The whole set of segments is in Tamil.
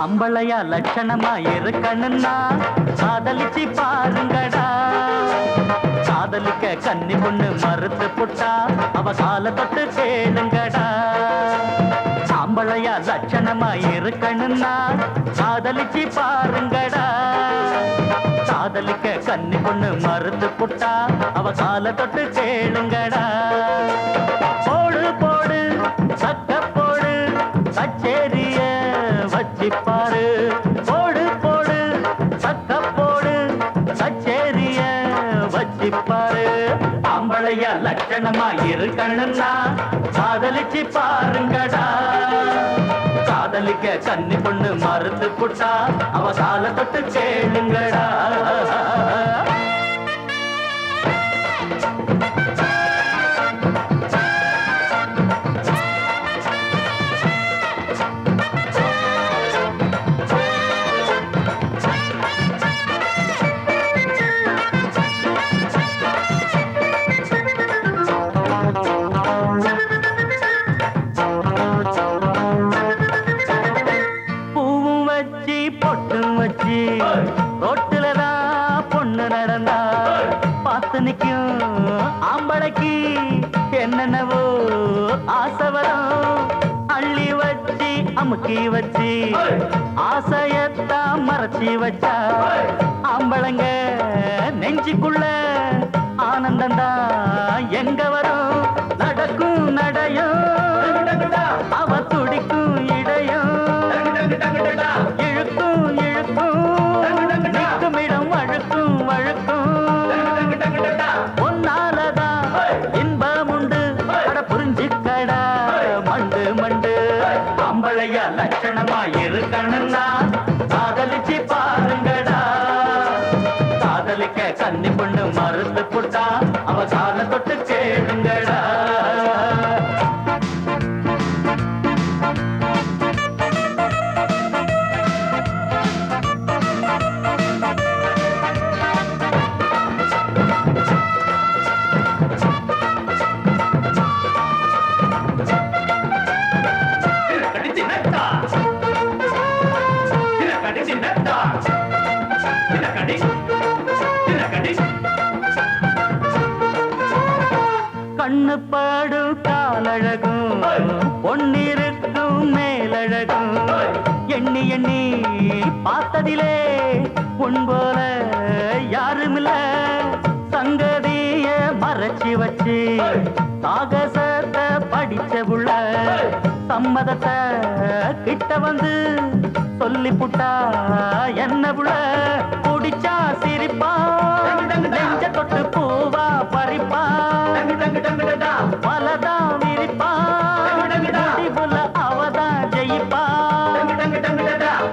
அம்பளையா லட்சணமா இருக்கணும்னா காதலிச்சு பாருங்கடா. காதலிக்க கன்னி பொண்ணு மறுத்து புட்டா அவ கால தொட்டு கேளுங்க இருக்கணும்னா காதலிச்சு பாருங்கடா. காதலிக்க கண்ணி பொண்ணு மறுத்து புட்டா அவ கால தொட்டு கேளுங்கடா போடு போடு சக்க போடு கச்சேரிய வச்சிப்பாரு போடு போடு சக்க போடு கச்சேரிய வச்சிப்பாரு ஆம்பளையா லட்சணமா இருக்கணும்னா காதலிச்சு பாருங்கடா. காதலிக்க கன்னி பொண்ணு மறுத்து புட்டா அவ சால தொட்டு கேளுங்கடா பொட்டும் வச்சு ரோட்டுல தான் பொண்ணு நடந்தா பார்த்து நிக்கும் ஆம்பளைக்கு என்னென்னவோ ஆசை வரும். அள்ளி வச்சு அமுக்கி வச்சு ஆசையத்தான் மறைச்சி வச்சா ஆம்பளைங்க நெஞ்சுக்குள்ள ஆனந்தந்தா எங்க வரும். மண்டு மண்டு. அம்பளைய லட்சணமா இருக்கணும்னா காதலிச்சு பாருங்கடா. காதலிக்க கன்னி பொண்ணு மருந்து புட்டா அவ காலை தொட்டு கேளுங்கடா. கண்ணு பாடும் காலழகும் பொன்னிருக்கும் மேலழகும். எண்ணி எண்ணி பார்த்ததிலே உன் போல யாருமில்ல. சங்கதிய மறைச்சி வச்சு காகசத்தை படிச்ச புள்ள. சம்மதத்தை கிட்ட வந்து சொல்லி புட்டா என்ன புள்ள? குடிச்சா சிரிப்பா. பலதா விரிப்பா. முடிவுல அவதான் ஜெயிப்பா.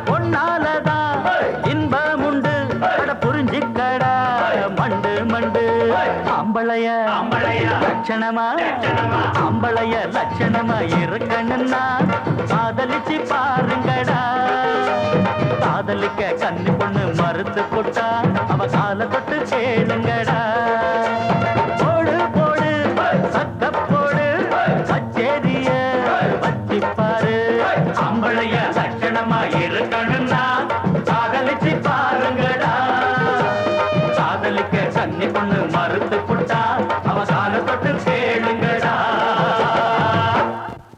பொன்னாலதான் இன்பம் உண்டு அட புரிஞ்சுக்கடா மண்டு மண்டு. அம்பளைய லட்சணமா? அம்பளைய லட்சணமா இருக்கணும்னா காதலிச்சு பாருங்கடா. காதலிக்க கன்னி பொண்ணு மறுத்து போட்டா அவ கால கண்ணி பொண்ணு